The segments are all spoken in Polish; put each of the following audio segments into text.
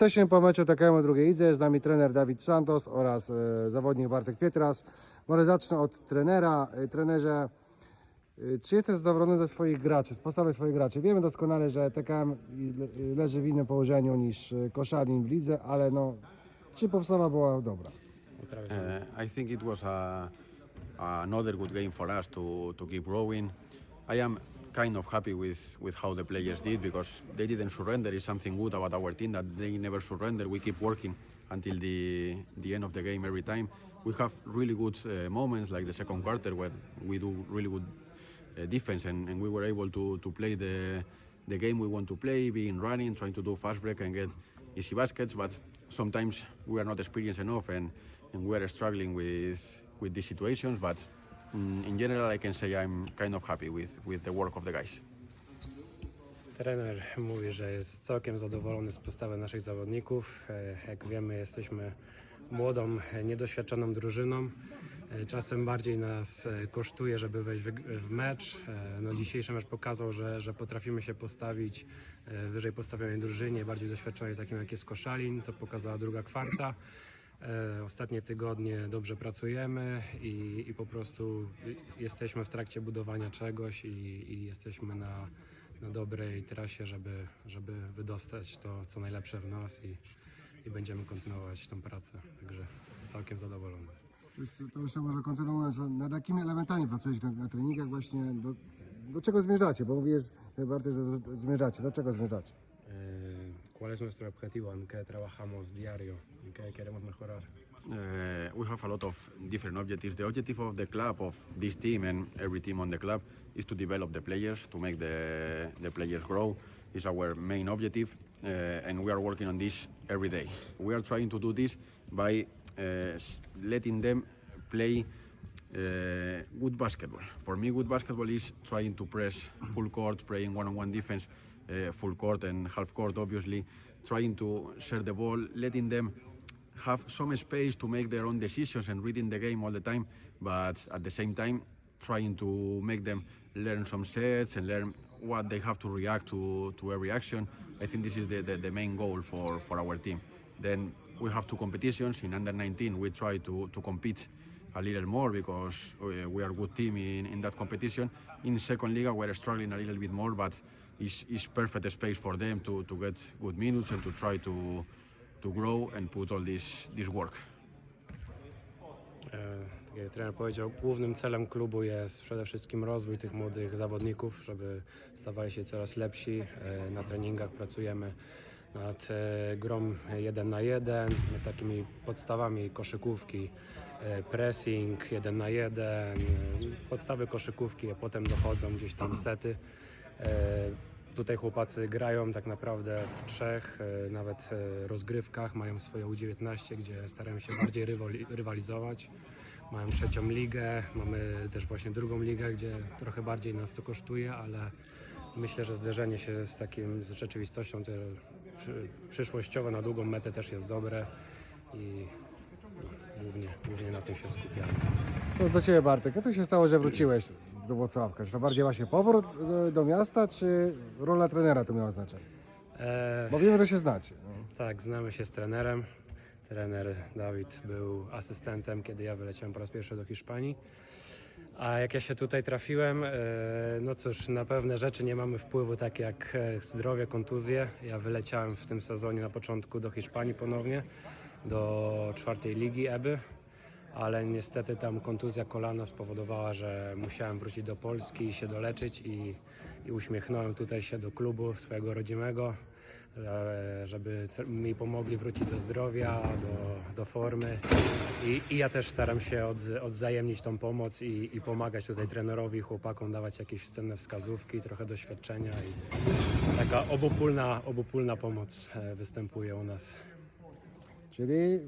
Jesteśmy po meczu TKM drugiej lidze, jest z nami trener Dawid Santos oraz e, zawodnik Bartek Pietras. Może zacznę od trenera. E, trenerze, e, czy jesteś zadowolony ze swoich graczy, z postawy swoich graczy? Wiemy doskonale, że TKM le- leży w innym położeniu niż e, Koszalin w lidze, ale no, czy postawa była dobra? Uh, I think it was a, another good game for us to, to keep growing. I am kind of happy with, with how the players did because they didn't surrender. It's something good about our team that they never surrender. We keep working until the, the end of the game every time. We have really good uh, moments like the second quarter where we do really good uh, defense and, and we were able to, to play the, the game we want to play, being running, trying to do fast break and get easy baskets. But sometimes we are not experienced enough and, and we are struggling with, with these situations. But in general, I can say I'm kind of happy with, with the work of the guys. Trener mówi, że jest całkiem zadowolony z postawy naszych zawodników. E, Jak wiemy, jesteśmy młodą, e, niedoświadczoną drużyną. E, Czasem bardziej nas kosztuje, żeby wejść w, mecz. No, dzisiejszy mecz pokazał, że, że potrafimy się postawić wyżej postawionej drużynie, bardziej doświadczonej, takim jak jest Koszalin, co pokazała druga kwarta. E, Ostatnie tygodnie dobrze pracujemy i, i po prostu jesteśmy w trakcie budowania czegoś i, i jesteśmy na, na dobrej trasie, żeby, żeby wydostać to, co najlepsze w nas i, i będziemy kontynuować tą pracę. Także całkiem zadowolony. To jeszcze może kontynuując, nad jakimi elementami pracujecie na, na treningach właśnie, do, do czego zmierzacie? Bo mówisz Bartek, że zmierzacie, do czego zmierzacie? Eh, ¿Cuál es nuestro objetivo? ¿En qué trabajamos diario? ¿En qué queremos mejorar? Uh, we have a lot of different objectives. The objective of the club, of this team and every team on the club, is to develop the players, to make the, the players grow. Is our main objective, uh, and we are working on this every day. We are trying to do this by uh, letting them play uh, good basketball. For me, good basketball is trying to press full court, playing one-on-one defense, uh, full court and half court, obviously, trying to share the ball, letting them have some space to make their own decisions and reading the game all the time, but at the same time trying to make them learn some sets and learn what they have to react to to every action. I think this is the, the, the main goal for, for our team. Then we have two competitions. In under 19, we try to, to compete a little more because uh, we are a good team in, in that competition. In second liga, we're struggling a little bit more, but it's, it's perfect space for them to, to get good minutes and to try to to grow and put all this this work. E, Tak jak trener powiedział, głównym celem klubu jest przede wszystkim rozwój tych młodych zawodników, żeby stawali się coraz lepsi. E, Na treningach pracujemy nad e, grą jeden na jeden, nad takimi podstawami koszykówki, pressing jeden na jeden, e, podstawy koszykówki, a potem dochodzą gdzieś tam sety. Tutaj chłopacy grają tak naprawdę w trzech, e, nawet e, rozgrywkach, mają swoje U19, gdzie starają się bardziej rywali- rywalizować. Mają trzecią ligę, mamy też właśnie drugą ligę, gdzie trochę bardziej nas to kosztuje, ale myślę, że zderzenie się z takim, z rzeczywistością te, na długą metę też jest dobre i głównie, głównie na tym się skupiamy. To do Ciebie Bartek, jak to się stało, że wróciłeś do Włocławka? Czy to bardziej właśnie powrót do, do miasta, czy rola trenera tu miała znaczenie? E, Bo wiemy, że się znacie. No. Tak, znamy się z trenerem. Trener Dawid był asystentem, kiedy ja wyleciałem po raz pierwszy do Hiszpanii. A jak ja się tutaj trafiłem, e, no cóż, na pewne rzeczy nie mamy wpływu, tak jak e, zdrowie, kontuzje. Ja wyleciałem w tym sezonie na początku do Hiszpanii ponownie, do czwartej ligi EBY, ale niestety tam kontuzja kolana spowodowała, że musiałem wrócić do Polski i się doleczyć i, i uśmiechnąłem tutaj się do klubu swojego rodzimego, e, żeby mi pomogli wrócić do zdrowia, do, do formy I, i ja też staram się odz, odzajemnić tą pomoc i, i pomagać tutaj trenerowi, chłopakom, dawać jakieś cenne wskazówki, trochę doświadczenia i taka obopólna, obopólna pomoc e, występuje u nas. Czyli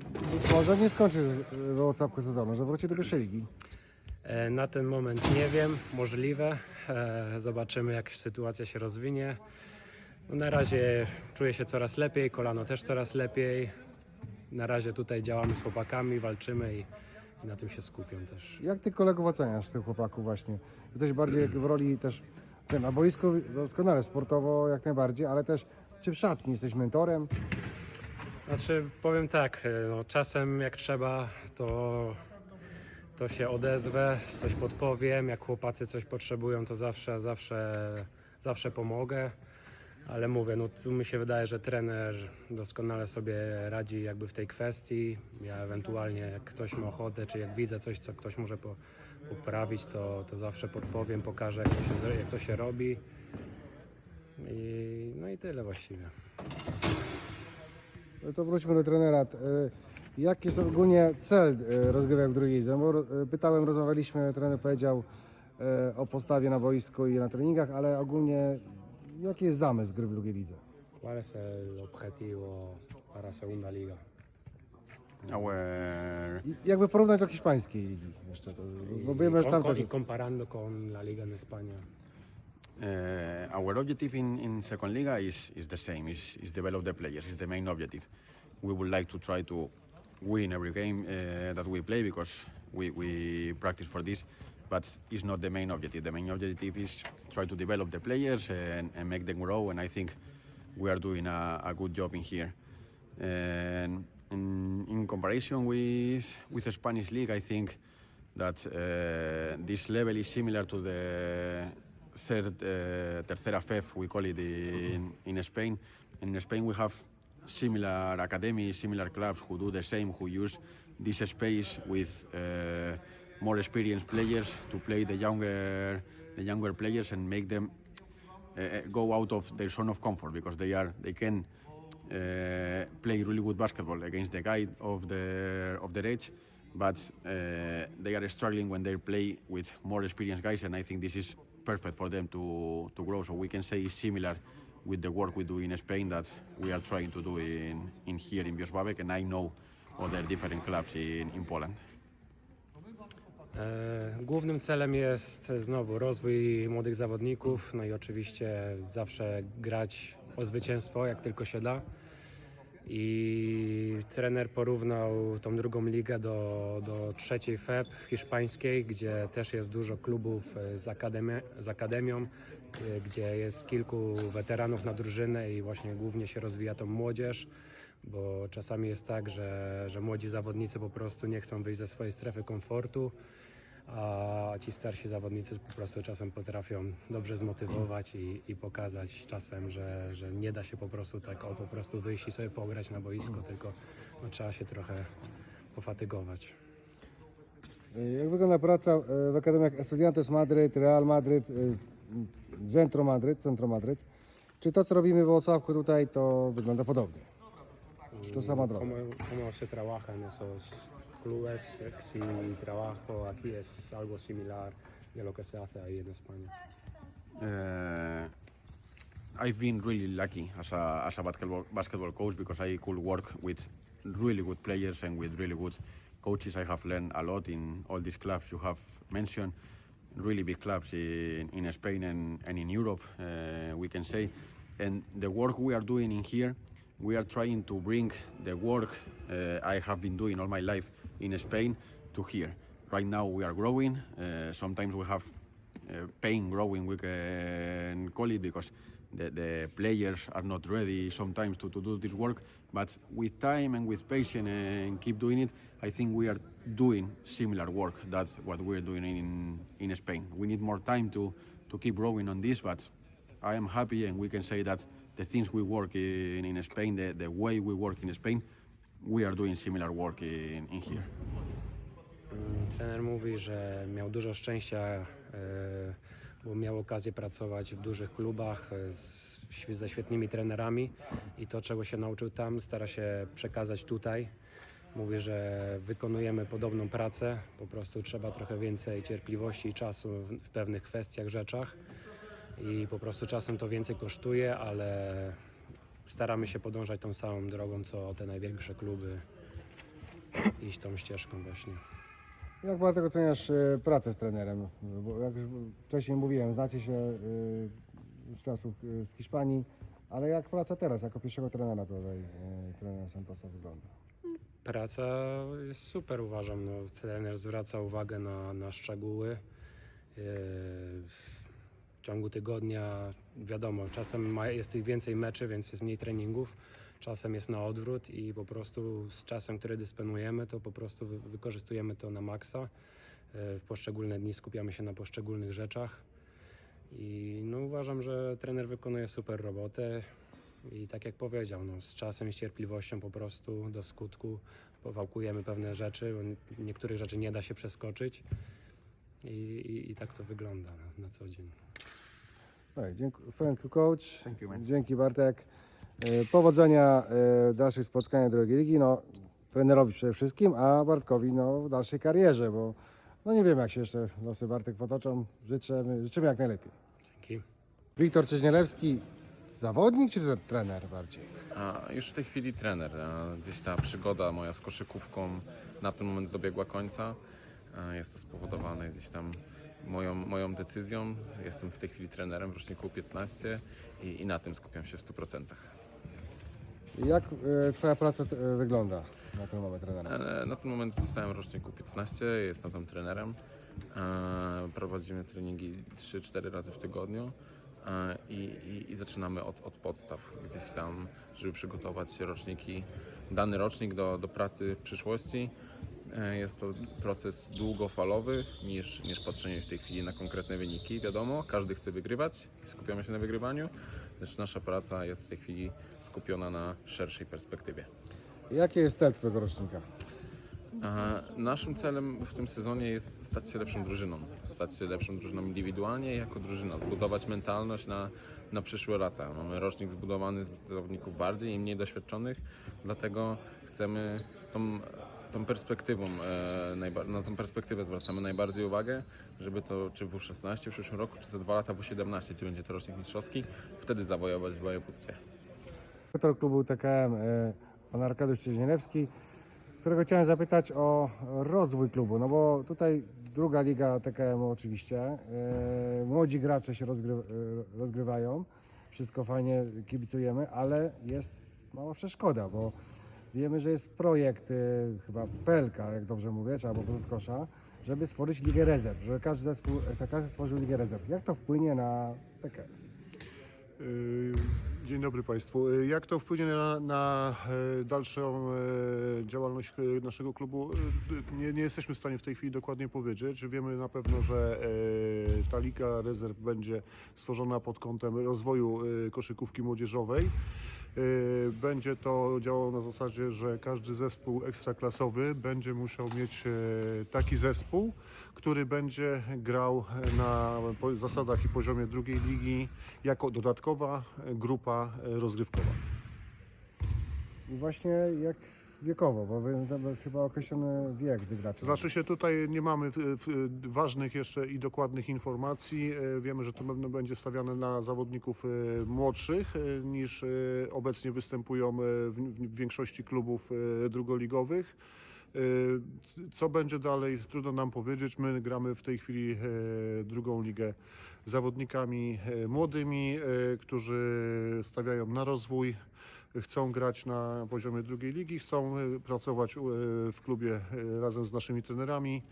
może nie skończy w Włocławku sezonu, że wróci do pierwszej ligi. E, Na ten moment nie wiem, możliwe. E, Zobaczymy, jak sytuacja się rozwinie. No, Na razie czuję się coraz lepiej, kolano też coraz lepiej. Na razie tutaj działamy z chłopakami, walczymy i, i na tym się skupiam też. Jak Ty kolegów oceniasz, tych chłopaków właśnie? Jesteś bardziej w roli też wiem, na boisku doskonale, sportowo jak najbardziej, ale też czy w szatni jesteś mentorem? Znaczy, powiem tak, e, no, czasem jak trzeba, to, to się odezwę, coś podpowiem. Jak chłopacy coś potrzebują, to zawsze, zawsze, zawsze pomogę. Ale mówię, no tu mi się wydaje, że trener doskonale sobie radzi jakby w tej kwestii. Ja ewentualnie jak ktoś ma ochotę, czy jak widzę coś, co ktoś może po, poprawić, to, to zawsze podpowiem, pokażę jak to się, jak to się robi. I, no i tyle właściwie. No to wróćmy do trenera. Y, Jaki jest ogólnie cel y, rozgrywek w drugiej lidze? Bo y, pytałem, rozmawialiśmy, trener powiedział y, o postawie na boisku i na treningach, ale ogólnie jaki jest zamysł gry w drugiej lidze? ¿Cuál es el objetivo para segunda liga? Our I jakby porównać do hiszpańskiej ligi jeszcze, to, bo wiemy, że con- tam też y jest. comparando con la liga en España. Uh, our objective in, in second liga is, is the same is, is develop the players is the main objective. We would like to try to win every game uh, that we play because we, we practice for this but it's not the main objective. The main objective is try to develop the players and, and make them grow and i think we are doing a, a good job in here. And in, in comparison with with the spanish league i think that uh, this level is similar to the third uh, tercera FEF we call it in, in Spain. In Spain we have similar academies, similar clubs who do the same, who use this space with uh, more experienced players to play the younger the younger players and make them uh, go out of their zone of comfort because they are they can uh, play really good basketball against the guy of their of their age, but uh, they are struggling when they play with more experienced guys, and I think this is perfect for them to to grow. So we can say it's similar with the work we do in Spain that we are trying to do in, in here in and I know other different clubs in, in Poland. E, Głównym celem jest znowu rozwój młodych zawodników, no i oczywiście zawsze grać o zwycięstwo, jak tylko się da. I trener porównał tą drugą ligę do, do trzeciej FEP w hiszpańskiej, gdzie też jest dużo klubów e, z, akademi- z akademią, e, gdzie jest kilku weteranów na drużynę i właśnie głównie się rozwija tą młodzież bo czasami jest tak, że, że młodzi zawodnicy po prostu nie chcą wyjść ze swojej strefy komfortu, a ci starsi zawodnicy po prostu czasem potrafią dobrze zmotywować i, i pokazać czasem, że, że nie da się po prostu tak o po prostu wyjść i sobie pograć na boisko, tylko no, trzeba się trochę pofatygować. Y, Jak wygląda praca y, w akademiach Estudiantes Madryt, Real Madryt, y, Centro Madryt, Centro Madryt? Czy to, co robimy w Włocławku tutaj, to wygląda podobnie? Czy to sama droga? ¿Cómo, cómo se trabaja en esos clubes? Si trabajo aquí es algo similar de lo que se hace ahí en España. Uh, I've been really lucky as a, as a basketball, basketball coach because I could work with really good players and with really good coaches. I have learned a lot in all these clubs you have mentioned, really big clubs in, in Spain and, and in Europe, uh, we can say. And the work we are doing in here, we are trying to bring the work uh, I have been doing all my life in Spain to here. Right now we are growing. Uh, sometimes we have uh, pain growing, we can call it, because the, the players are not ready sometimes to, to do this work. But with time and with patience and keep doing it, I think we are doing similar work that what we're doing in, in Spain. We need more time to, to keep growing on this, but I am happy and we can say that the things we work in, in Spain, the, the way we work in Spain, we are doing similar work in, in here. Trener mówi, że miał dużo szczęścia, e, bo miał okazję pracować w dużych klubach e, z, ze świetnymi trenerami i to, czego się nauczył tam, stara się przekazać tutaj. Mówi, że wykonujemy podobną pracę, po prostu trzeba trochę więcej cierpliwości i czasu w pewnych kwestiach, rzeczach i po prostu czasem to więcej kosztuje, ale staramy się podążać tą samą drogą, co te największe kluby, iść tą ścieżką właśnie. Jak Bartek oceniasz y, pracę z trenerem? Bo jak już wcześniej mówiłem, znacie się y, z czasów y, z Hiszpanii, ale jak praca teraz, jako pierwszego trenera tutaj, y, trenera Santosa wygląda? Praca jest super, uważam. No, trener zwraca uwagę na, na szczegóły. W ciągu tygodnia, wiadomo, czasem jest więcej meczy, więc jest mniej treningów. czasem jest na odwrót i po prostu z czasem, który dysponujemy, to po prostu wy- wykorzystujemy to na maksa. E, W poszczególne dni skupiamy się na poszczególnych rzeczach. I no, uważam, że trener wykonuje super robotę. I tak jak powiedział, no, z czasem i z cierpliwością po prostu do skutku powałkujemy pewne rzeczy, niektórych rzeczy nie da się przeskoczyć. I, i, i tak to wygląda na, na co dzień. Okay, dziękuję. Thank you, coach. Thank you, man. Dzięki, Bartek. E, Powodzenia e, w dalszych spotkaniach drugiej ligi. No, trenerowi przede wszystkim, a Bartkowi no, w dalszej karierze, bo no nie wiem, jak się jeszcze losy Bartek potoczą. Życzymy, życzymy jak najlepiej. Dzięki. Wiktor Czyźnielewski, zawodnik czy trener bardziej? A już w tej chwili trener. A Gdzieś ta przygoda moja z koszykówką na ten moment dobiegła końca. Jest to spowodowane gdzieś tam moją, moją decyzją. Jestem w tej chwili trenerem w roczniku 15 i, i na tym skupiam się w 100%. Jak e, Twoja praca e, wygląda na ten moment trenera? Ale Na ten moment zostałem w roczniku 15, jestem tam trenerem. E, Prowadzimy treningi 3-4 razy w tygodniu e, i, i, i zaczynamy od, od podstaw, gdzieś tam, żeby przygotować roczniki, dany rocznik do, do pracy w przyszłości. E, Jest to proces długofalowy niż, niż patrzenie w tej chwili na konkretne wyniki. Wiadomo, każdy chce wygrywać i skupiamy się na wygrywaniu, lecz nasza praca jest w tej chwili skupiona na szerszej perspektywie. Jaki jest cel Twojego rocznika? A Naszym celem w tym sezonie jest stać się lepszą drużyną. Stać się lepszą drużyną indywidualnie i jako drużyna. Zbudować mentalność na, na przyszłe lata. Mamy rocznik zbudowany z zawodników bardziej i mniej doświadczonych, dlatego chcemy tą, tą perspektywą, e, na tą perspektywę zwracamy najbardziej uwagę, żeby to czy w U16 w przyszłym roku, czy za dwa lata w U17, gdzie będzie to rocznik mistrzowski, wtedy zawojować w województwie. Dyrektor klubu TKM, e, pan Arkadiusz Czyźnielewski, którego chciałem zapytać o rozwój klubu, no bo tutaj druga liga TKM oczywiście, e, młodzi gracze się e, rozgrywają, wszystko fajnie kibicujemy, ale jest mała przeszkoda, bo wiemy, że jest projekt e, chyba Pelka, jak dobrze mówię, czy albo Kosza, żeby stworzyć ligę rezerw, żeby każdy zespół STK stworzył ligę rezerw. Jak to wpłynie na TKM? Y, Dzień dobry Państwu. Y, Jak to wpłynie na, na e, dalszą e, działalność e, naszego klubu? Y, Nie, nie jesteśmy w stanie w tej chwili dokładnie powiedzieć. Wiemy na pewno, że e, ta Liga Rezerw będzie stworzona pod kątem rozwoju e, koszykówki młodzieżowej. Y, Będzie to działało na zasadzie, że każdy zespół ekstraklasowy będzie musiał mieć e, taki zespół, który będzie grał na zasadach i poziomie drugiej ligi jako dodatkowa grupa e, rozgrywkowa. I właśnie jak wiekowo, bo chyba określony wiek tych graczy. Znaczy się tutaj nie mamy ważnych jeszcze i dokładnych informacji. E, Wiemy, że to pewno będzie stawiane na zawodników e, młodszych e, niż obecnie występują w, większości klubów drugoligowych. Co będzie dalej, trudno nam powiedzieć. My gramy w tej chwili drugą ligę zawodnikami młodymi, którzy stawiają na rozwój, chcą grać na poziomie drugiej ligi, chcą e, pracować e, w klubie e, razem z naszymi trenerami,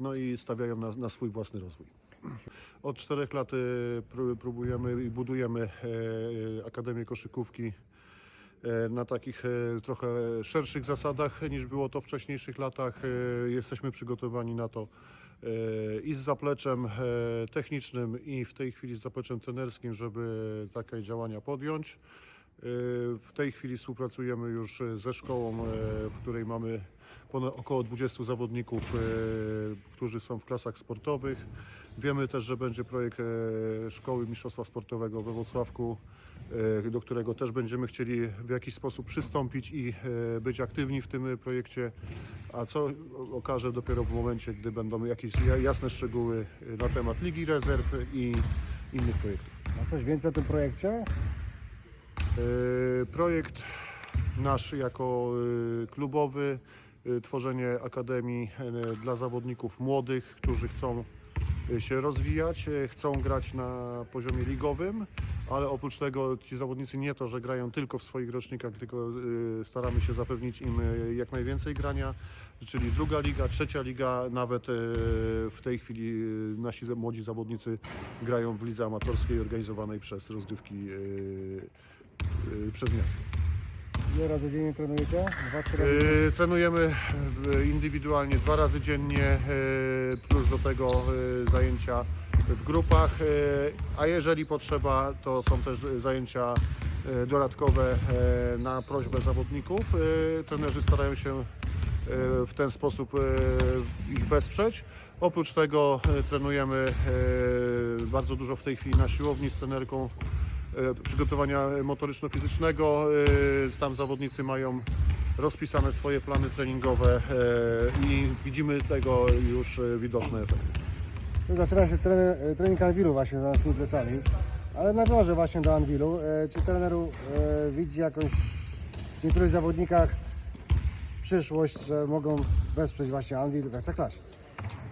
no i stawiają na, na swój własny rozwój. Od czterech lat pró- próbujemy i budujemy Akademię Koszykówki na takich trochę szerszych zasadach niż było to w wcześniejszych latach. Jesteśmy przygotowani na to i z zapleczem technicznym i w tej chwili z zapleczem trenerskim, żeby takie działania podjąć. E, W tej chwili współpracujemy już ze szkołą, e, w której mamy ponad około 20 zawodników, e, którzy są w klasach sportowych. Wiemy też, że będzie projekt Szkoły Mistrzostwa Sportowego we Wrocławku, do którego też będziemy chcieli w jakiś sposób przystąpić i być aktywni w tym projekcie, a co okaże dopiero w momencie, gdy będą jakieś ja- jasne szczegóły na temat Ligi Rezerw i innych projektów. A coś więcej o tym projekcie? E, Projekt nasz jako e, klubowy, e, tworzenie akademii dla zawodników młodych, którzy chcą się rozwijać, chcą grać na poziomie ligowym, ale oprócz tego ci zawodnicy nie to, że grają tylko w swoich rocznikach, tylko staramy się zapewnić im jak najwięcej grania, czyli druga liga, trzecia liga, nawet w tej chwili nasi młodzi zawodnicy grają w lidze amatorskiej organizowanej przez rozgrywki przez miasto. Ile razy dziennie trenujecie? Dwa, trzy razy? E, Trenujemy e, indywidualnie dwa razy dziennie, e, plus do tego zajęcia w grupach, a jeżeli potrzeba, to są też zajęcia dodatkowe na prośbę zawodników. Trenerzy starają się w ten sposób ich wesprzeć. Oprócz tego trenujemy bardzo dużo w tej chwili na siłowni z trenerką przygotowania motoryczno-fizycznego. E, Tam zawodnicy mają rozpisane swoje plany treningowe e, i widzimy tego już e, widoczne efekty. Zaczyna się trening, Anwilu właśnie za naszymi plecami, ale nawiążę właśnie do Anwilu. E, Czy treneru e, widzi jakąś w niektórych zawodnikach przyszłość, że mogą wesprzeć właśnie Anwil w Ekstraklasie?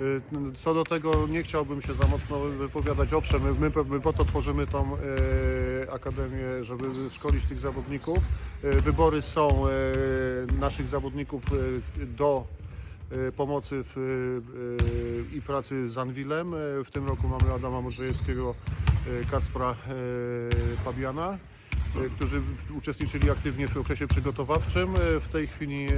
Y, Co do tego nie chciałbym się za mocno wypowiadać. Owszem, my, my, po to tworzymy tą e, akademię, żeby szkolić tych zawodników. E, wybory są naszych zawodników do pomocy w, i pracy z Anwilem. W tym roku mamy Adama Modrzejewskiego, Kacpra Pabiana którzy uczestniczyli aktywnie w okresie przygotowawczym. W tej chwili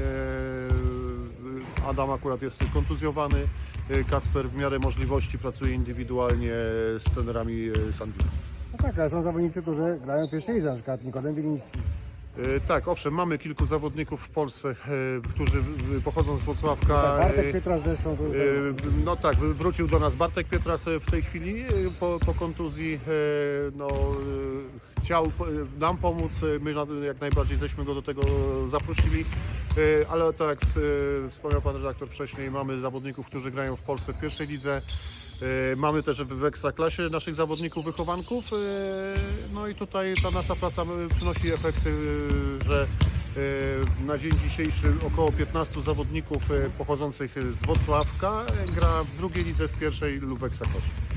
Adam akurat jest kontuzjowany. E, Kacper w miarę możliwości pracuje indywidualnie z trenerami e, z Anwila. No tak, ale są zawodnicy, którzy grają w pierwszej lidze, na przykład Nikodem Biliński. E, Tak, owszem, mamy kilku zawodników w Polsce, e, którzy pochodzą z Wrocławka. Bartek E, Pietras zresztą. E, No tak, wr- wrócił do nas Bartek Pietras e, w tej chwili e, po, po kontuzji. e, No, e, chciał e, nam pomóc, e, my jak najbardziej żeśmy go do tego zaprosili, E, ale tak jak wspomniał Pan redaktor wcześniej, mamy zawodników, którzy grają w Polsce w pierwszej lidze. Mamy też w Ekstraklasie naszych zawodników wychowanków. No i tutaj ta nasza praca przynosi efekty, że na dzień dzisiejszy około 15 zawodników pochodzących z Wrocławka e, gra w drugiej lidze, w pierwszej lub Ekstraklasie.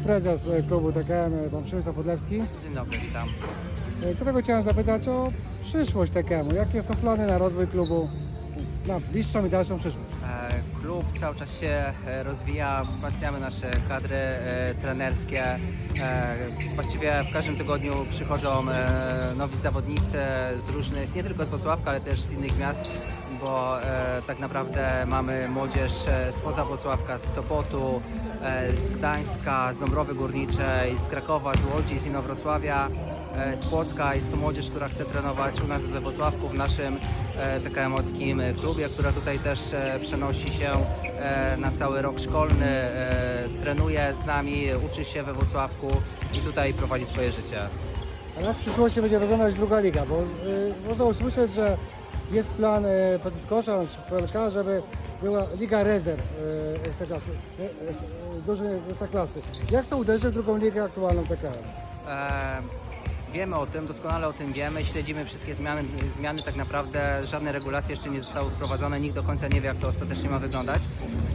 Prezes e, klubu TKM, e, pan Przemysław Podlewski. Dzień dobry, witam. E, Którego chciałem zapytać o przyszłość TKM-u. Jakie są plany na rozwój klubu na bliższą i dalszą przyszłość? Klub cały czas się rozwija, wzmacniamy nasze kadry trenerskie. Właściwie w każdym tygodniu przychodzą nowi zawodnicy z różnych, nie tylko z Wrocławka, ale też z innych miast, bo e, tak naprawdę mamy młodzież e, spoza Wrocławka, z Sopotu, e, z Gdańska, z Dąbrowy Górniczej, z Krakowa, z Łodzi, z Inowrocławia. e, z Płocka. Jest to młodzież, która chce trenować u nas we Wrocławku, w naszym e, TKM-owskim klubie, która tutaj też e, przenosi się e, na cały rok szkolny, e, trenuje z nami, uczy się we Wrocławku i tutaj prowadzi swoje życie. A jak w przyszłości będzie wyglądać druga liga? Bo y, można usłyszeć, że jest plan y, Petit Kosza czy PLK, żeby była Liga Rezerw Ekstraklasy, y, y, drużyny Ekstraklasy. Jak to uderzy w drugą ligę aktualną TKM? Wiemy o tym, doskonale o tym wiemy, śledzimy wszystkie zmiany, zmiany tak naprawdę żadne regulacje jeszcze nie zostały wprowadzone, nikt do końca nie wie jak to ostatecznie ma wyglądać.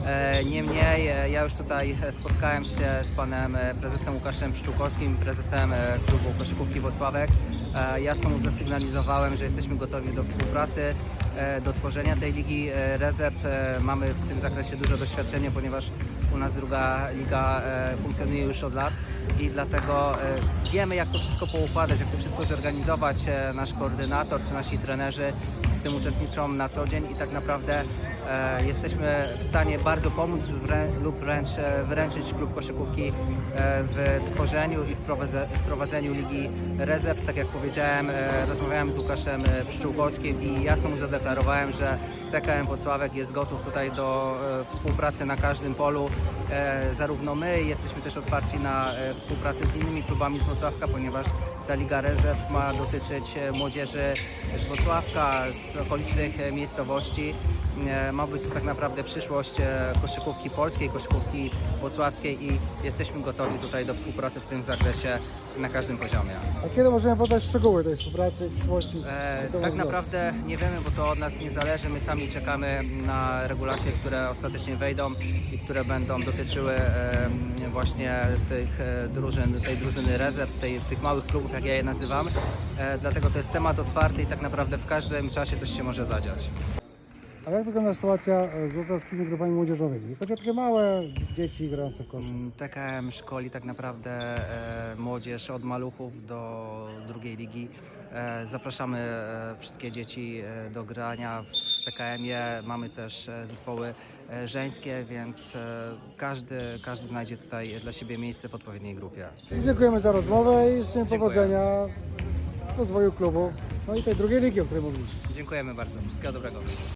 E, Niemniej e, ja już tutaj spotkałem się z panem e, prezesem Łukaszem Pszczółkowskim, prezesem klubu koszykówki Włocławek. Jasno mu zasygnalizowałem, że jesteśmy gotowi do współpracy, do tworzenia tej ligi rezerw. Mamy w tym zakresie duże doświadczenie, ponieważ u nas druga liga funkcjonuje już od lat i dlatego e, wiemy jak to wszystko poukładać, jak to wszystko zorganizować. E, Nasz koordynator czy nasi trenerzy w tym uczestniczą na co dzień i tak naprawdę e, jesteśmy w stanie bardzo pomóc wrę- lub wręcz e, wręczyć klub koszykówki e, w tworzeniu i wprowadze- wprowadzeniu ligi rezerw. Tak jak powiedziałem, e, rozmawiałem z Łukaszem e, Pszczółkowskim i jasno mu zadeklarowałem, że TKM Włocławek jest gotów tutaj do współpracy na każdym polu. Zarówno my jesteśmy też otwarci na współpracę z innymi klubami z Wrocławka, ponieważ ta Liga Rezerw ma dotyczyć młodzieży z Wrocławka, z okolicznych miejscowości. E, Ma być to tak naprawdę przyszłość e, koszykówki polskiej, koszykówki włocławskiej i jesteśmy gotowi tutaj do współpracy w tym zakresie na każdym poziomie. A kiedy możemy podać szczegóły tej współpracy w przyszłości? E, tak naprawdę nie wiemy, bo to od nas nie zależy. My sami czekamy na regulacje, które ostatecznie wejdą i które będą dotyczyły e, właśnie tych e, drużyn, tej drużyny rezerw, tej, tych małych klubów, jak ja je nazywam. E, dlatego to jest temat otwarty i tak naprawdę w każdym czasie coś się może zadziać. A jak wygląda sytuacja e, z wrocławskimi grupami młodzieżowymi? Chodzi o takie małe dzieci grające w koszy. Mm, TKM szkoli tak naprawdę e, młodzież od maluchów do drugiej ligi. E, Zapraszamy e, wszystkie dzieci e, do grania w TKM-ie. Mamy też e, zespoły e, żeńskie, więc e, każdy, każdy znajdzie tutaj dla siebie miejsce w odpowiedniej grupie. Dziękujemy za rozmowę i życzę powodzenia w rozwoju klubu. No i tej drugiej ligi, o której mówiliśmy. Dziękujemy bardzo. Wszystkiego dobrego.